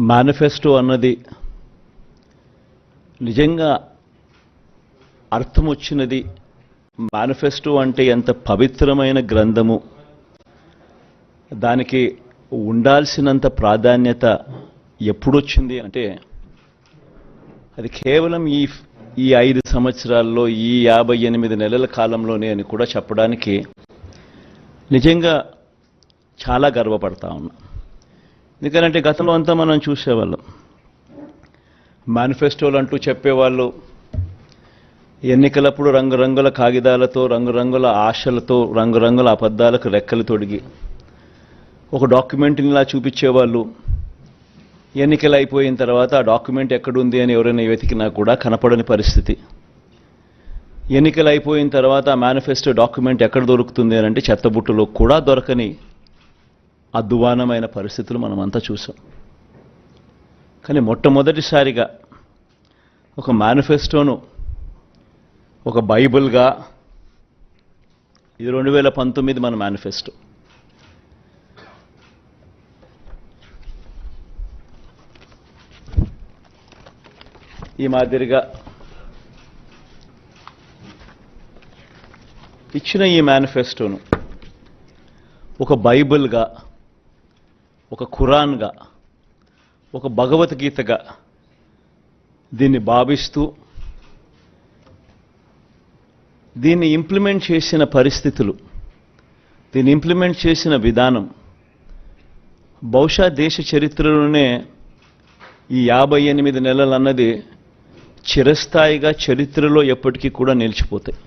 Manifesto అన్నది నిజంగా అర్థం వచ్చినది మేనిఫెస్టో అంటే ఎంత పవిత్రమైన గ్రంథము. దానికి ఉండాల్సినంత ప్రాధాన్యత ఎప్పుడొచ్చింది అంటే అది కేవలం ఈ ఈ ఐదు సంవత్సరాల్లో ఈ యాభై ఎనిమిది నెలల కాలంలోనే అని కూడా చెప్పడానికి నిజంగా చాలా గర్వపడతా ఉన్నా. ఎందుకంటే గతంలో అంతా మనం చూసేవాళ్ళం. మేనిఫెస్టోలు అంటూ చెప్పేవాళ్ళు ఎన్నికలప్పుడు రంగురంగుల కాగితాలతో రంగురంగుల ఆశలతో రంగురంగుల అబద్ధాలకు రెక్కలు తొడిగి ఒక డాక్యుమెంట్నిలా చూపించేవాళ్ళు. ఎన్నికలు అయిపోయిన తర్వాత ఆ డాక్యుమెంట్ ఎక్కడుంది అని ఎవరైనా వెతికినా కూడా కనపడని పరిస్థితి. ఎన్నికలు అయిపోయిన తర్వాత ఆ మేనిఫెస్టో డాక్యుమెంట్ ఎక్కడ దొరుకుతుంది అని అంటే చెత్తబుట్టులో కూడా దొరకని అద్వానమైన పరిస్థితులు మనం చూసాం. కానీ మొట్టమొదటిసారిగా ఒక మేనిఫెస్టోను ఒక బైబుల్గా ఇది రెండు వేల పంతొమ్మిది మన మేనిఫెస్టో. ఈ మాదిరిగా ఇచ్చిన ఈ మేనిఫెస్టోను ఒక బైబిల్గా ఒక ఖురాన్గా ఒక భగవద్గీతగా దీన్ని భావిస్తూ దీన్ని ఇంప్లిమెంట్ చేసిన పరిస్థితులు దీన్ని ఇంప్లిమెంట్ చేసిన విధానం బహుశా దేశ చరిత్రలోనే ఈ యాభై ఎనిమిది నెలలు అన్నది చిరస్థాయిగా చరిత్రలో ఎప్పటికీ కూడా నిలిచిపోతాయి.